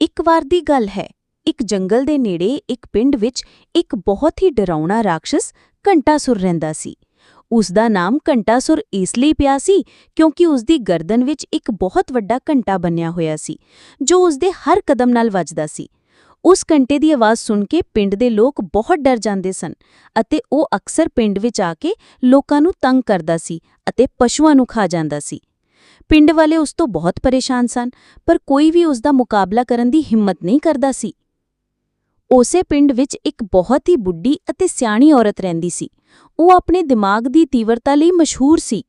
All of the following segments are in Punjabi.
ਇੱਕ ਵਾਰ ਦੀ ਗੱਲ ਹੈ। ਇੱਕ ਜੰਗਲ ਦੇ ਨੇੜੇ ਇੱਕ ਪਿੰਡ ਵਿੱਚ ਇੱਕ ਬਹੁਤ ਹੀ ਡਰਾਉਣਾ ਰਾਖਸ਼ ਘੰਟਾਸੁਰ ਰਹਿੰਦਾ ਸੀ। ਉਸ ਦਾ ਨਾਮ ਘੰਟਾਸੁਰ ਇਸ ਲਈ ਪਿਆ ਸੀ ਕਿਉਂਕਿ ਉਸ ਦੀ ਗਰਦਨ ਵਿੱਚ ਇੱਕ ਬਹੁਤ ਵੱਡਾ ਘੰਟਾ ਬੰਨਿਆ ਹੋਇਆ ਸੀ, ਜੋ ਉਸ ਦੇ ਹਰ ਕਦਮ ਨਾਲ ਵੱਜਦਾ ਸੀ। ਉਸ ਘੰਟੇ ਦੀ ਆਵਾਜ਼ ਸੁਣ ਕੇ ਪਿੰਡ ਦੇ ਲੋਕ ਬਹੁਤ ਡਰ ਜਾਂਦੇ ਸਨ ਅਤੇ ਉਹ ਅਕਸਰ ਪਿੰਡ ਵਿੱਚ ਆ ਕੇ ਲੋਕਾਂ ਨੂੰ ਤੰਗ ਕਰਦਾ ਸੀ ਅਤੇ ਪਸ਼ੂਆਂ ਨੂੰ ਖਾ ਜਾਂਦਾ ਸੀ। ਪਿੰਡ ਵਾਲੇ ਉਸ ਤੋਂ ਬਹੁਤ ਪਰੇਸ਼ਾਨ ਸਨ, ਪਰ ਕੋਈ ਵੀ ਉਸ ਦਾ ਮੁਕਾਬਲਾ ਕਰਨ ਦੀ ਹਿੰਮਤ ਨਹੀਂ ਕਰਦਾ ਸੀ। ਉਸੇ ਪਿੰਡ ਵਿੱਚ ਇੱਕ ਬਹੁਤ ਹੀ ਬੁੱਢੀ ਅਤੇ ਸਿਆਣੀ ਔਰਤ ਰਹਿੰਦੀ ਸੀ। ਉਹ ਆਪਣੇ ਦਿਮਾਗ ਦੀ ਤੀਵਰਤਾ ਲਈ ਮਸ਼ਹੂਰ ਸੀ।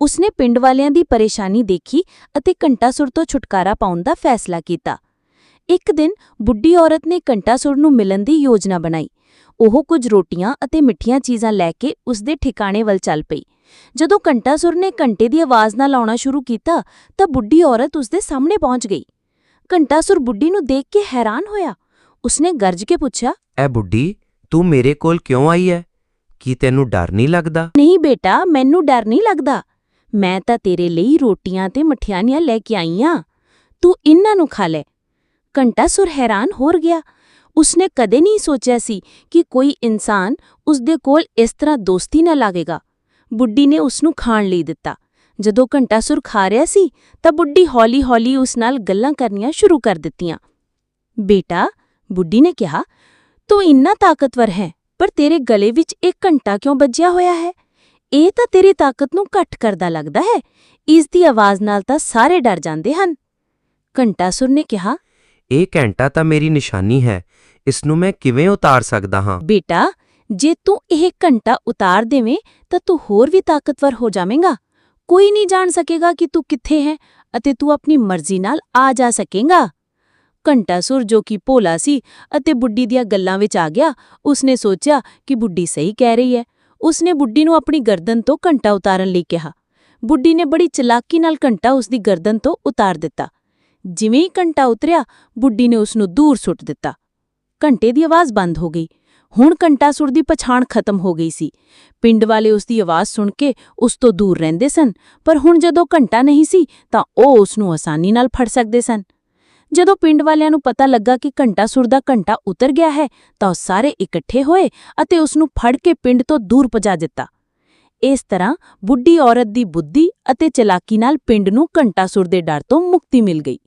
ਉਸਨੇ ਪਿੰਡ ਵਾਲਿਆਂ ਦੀ ਪਰੇਸ਼ਾਨੀ ਦੇਖੀ ਅਤੇ ਘੰਟਾਸੁਰ ਤੋਂ ਛੁਟਕਾਰਾ ਪਾਉਣ ਦਾ ਫੈਸਲਾ ਕੀਤਾ। ਇੱਕ ਦਿਨ ਬੁੱਢੀ ਔਰਤ ਨੇ ਘੰਟਾਸੁਰ ਨੂੰ ਮਿਲਣ ਦੀ ਯੋਜਨਾ ਬਣਾਈ। ਉਹ ਕੁਝ ਰੋਟੀਆਂ ਅਤੇ ਮਿੱਠੀਆਂ ਚੀਜ਼ਾਂ ਲੈ ਕੇ ਉਸਦੇ ਠਿਕਾਣੇ ਵੱਲ ਚੱਲ ਪਈ। ਜਦੋਂ ਘੰਟਾਸੁਰ ਨੇ ਘੰਟੇ ਦੀ ਆਵਾਜ਼ ਨਾਲ ਆਉਣਾ ਸ਼ੁਰੂ ਕੀਤਾ ਤਾਂ ਬੁੱਢੀ ਔਰਤ ਉਸ ਦੇ ਸਾਹਮਣੇ ਪਹੁੰਚ ਗਈ। ਘੰਟਾਸੁਰ ਬੁੱਢੀ ਨੂੰ ਦੇਖ ਕੇ ਹੈਰਾਨ ਹੋਇਆ। ਉਸਨੇ ਗਰਜ ਕੇ ਪੁੱਛਿਆ ਐ ਬੁੱਢੀ ਤੂੰ ਮੇਰੇ ਕੋਲ ਕਿਉਂ ਆਈ ਹੈ ਕੀ ਤੈਨੂੰ ਡਰ ਨਹੀਂ ਲੱਗਦਾ? ਨਹੀਂ ਬੇਟਾ ਮੈਨੂੰ ਡਰ ਨਹੀਂ ਲੱਗਦਾ। ਮੈਂ ਤਾਂ ਤੇਰੇ ਲਈ ਰੋਟੀਆਂ ਤੇ ਮਠਿਆਈਆਂ ਲੈ ਕੇ ਆਈ ਆਂ। ਤੂੰ ਇਹਨਾਂ ਨੂੰ ਖਾ ਲੈ। ਘੰਟਾਸੁਰ ਹੈਰਾਨ ਹੋਰ ਗਿਆ। ਉਸਨੇ ਕਦੇ ਨਹੀਂ ਸੋਚਿਆ ਸੀ ਕਿ ਕੋਈ ਇਨਸਾਨ ਉਸ ਦੇ ਕੋਲ ਇਸ ਤਰ੍ਹਾਂ ਦੋਸਤੀ ਨਾ ਲਾਗੇਗਾ ਬੁੱਢੀ ਨੇ ਉਸ ਨੂੰ ਖਾਣ ਲਈ ਦਿੱਤਾ। ਜਦੋਂ ਘੰਟਾਸੁਰ ਖਾ ਰਿਹਾ ਸੀ ਤਾਂ ਬੁੱਢੀ ਹੌਲੀ-ਹੌਲੀ ਉਸ ਨਾਲ ਗੱਲਾਂ ਕਰਨੀਆਂ ਸ਼ੁਰੂ ਕਰ ਦਿੱਤੀਆਂ। ਬੇਟਾ ਬੁੱਢੀ ਨੇ ਕਿਹਾ ਤੂੰ ਇੰਨਾ ਤਾਕਤਵਰ ਹੈ ਪਰ ਤੇਰੇ ਗਲੇ ਵਿੱਚ ਇੱਕ ਘੰਟਾ ਕਿਉਂ ਵੱਜਿਆ ਹੋਇਆ ਹੈ? ਇਹ ਤਾਂ ਤੇਰੀ ਤਾਕਤ ਨੂੰ ਘੱਟ ਕਰਦਾ ਲੱਗਦਾ ਹੈ। ਇਸ ਦੀ ਆਵਾਜ਼ ਨਾਲ ਤਾਂ ਸਾਰੇ ਡਰ ਜਾਂਦੇ ਹਨ। ਘੰਟਾਸੁਰ ਨੇ ਕਿਹਾ ਇਹ ਘੰਟਾ ਤਾਂ ਮੇਰੀ ਨਿਸ਼ਾਨੀ ਹੈ ਇਸ ਨੂੰ ਮੈਂ ਕਿਵੇਂ ਉਤਾਰ ਸਕਦਾ ਹਾਂ? ਬੇਟਾ ਜੇ ਤੂੰ ਇਹ ਘੰਟਾ ਉਤਾਰ ਦੇਵੇਂ, ਤਾਂ ਤੂੰ ਹੋਰ ਵੀ ਤਾਕਤਵਰ ਹੋ ਜਾਵੇਂਗਾ। ਕੋਈ ਨਹੀਂ ਜਾਣ ਸਕੇਗਾ ਕਿ ਤੂੰ ਕਿੱਥੇ ਹੈ ਅਤੇ ਤੂੰ ਆਪਣੀ ਮਰਜ਼ੀ ਨਾਲ ਆ ਜਾ ਸਕੇਗਾ। ਘੰਟਾ ਸੁਰ ਜੋ ਕਿ ਭੋਲਾ ਸੀ ਅਤੇ ਬੁੱਢੀ ਦੀਆਂ ਗੱਲਾਂ ਵਿੱਚ ਆ ਗਿਆ, ਉਸਨੇ ਸੋਚਿਆ ਕਿ ਬੁੱਢੀ ਸਹੀ ਕਹਿ ਰਹੀ ਹੈ। ਉਸਨੇ ਬੁੱਢੀ ਨੂੰ ਆਪਣੀ ਗਰਦਨ ਤੋਂ ਘੰਟਾ ਉਤਾਰਨ ਲਈ ਕਿਹਾ। ਬੁੱਢੀ ਨੇ ਬੜੀ ਚਲਾਕੀ ਨਾਲ ਘੰਟਾ ਉਸਦੀ ਗਰਦਨ ਤੋਂ ਉਤਾਰ ਦਿੱਤਾ। ਜਿਵੇਂ ਹੀ ਘੰਟਾ ਉਤਰਿਆ, ਬੁੱਢੀ ਨੇ ਉਸ ਨੂੰ ਦੂਰ ਸੁੱਟ ਦਿੱਤਾ। ਘੰਟੇ ਦੀ ਆਵਾਜ਼ ਬੰਦ ਹੋ ਗਈ। ਹੁਣ ਘੰਟਾਸੁਰ ਦੀ ਪਛਾਣ ਖਤਮ ਹੋ ਗਈ ਸੀ। ਪਿੰਡ ਵਾਲੇ ਉਸ ਦੀ ਆਵਾਜ਼ ਸੁਣ ਕੇ ਉਸ ਤੋਂ ਦੂਰ ਰਹਿੰਦੇ ਸਨ, ਪਰ ਹੁਣ ਜਦੋਂ ਘੰਟਾ ਨਹੀਂ ਸੀ, ਤਾਂ ਉਹ ਉਸ ਨੂੰ ਆਸਾਨੀ ਨਾਲ ਫੜ ਸਕਦੇ ਸਨ। ਜਦੋਂ ਪਿੰਡ ਵਾਲਿਆਂ ਨੂੰ ਪਤਾ ਲੱਗਾ ਕਿ ਘੰਟਾਸੁਰ ਦਾ ਘੰਟਾ ਉਤਰ ਗਿਆ ਹੈ, ਤਾਂ ਉਹ ਸਾਰੇ ਇਕੱਠੇ ਹੋਏ ਅਤੇ ਉਸ ਨੂੰ ਫੜ ਕੇ ਪਿੰਡ ਤੋਂ ਦੂਰ ਭਜਾ ਦਿੱਤਾ। ਇਸ ਤਰ੍ਹਾਂ ਬੁੱਢੀ ਔਰਤ ਦੀ ਬੁੱਧੀ ਅਤੇ ਚਲਾਕੀ ਨਾਲ ਪਿੰਡ ਨੂੰ ਘੰਟਾਸੁਰ ਦੇ ਡਰ ਤੋਂ ਮੁਕਤੀ ਮਿਲ ਗਈ।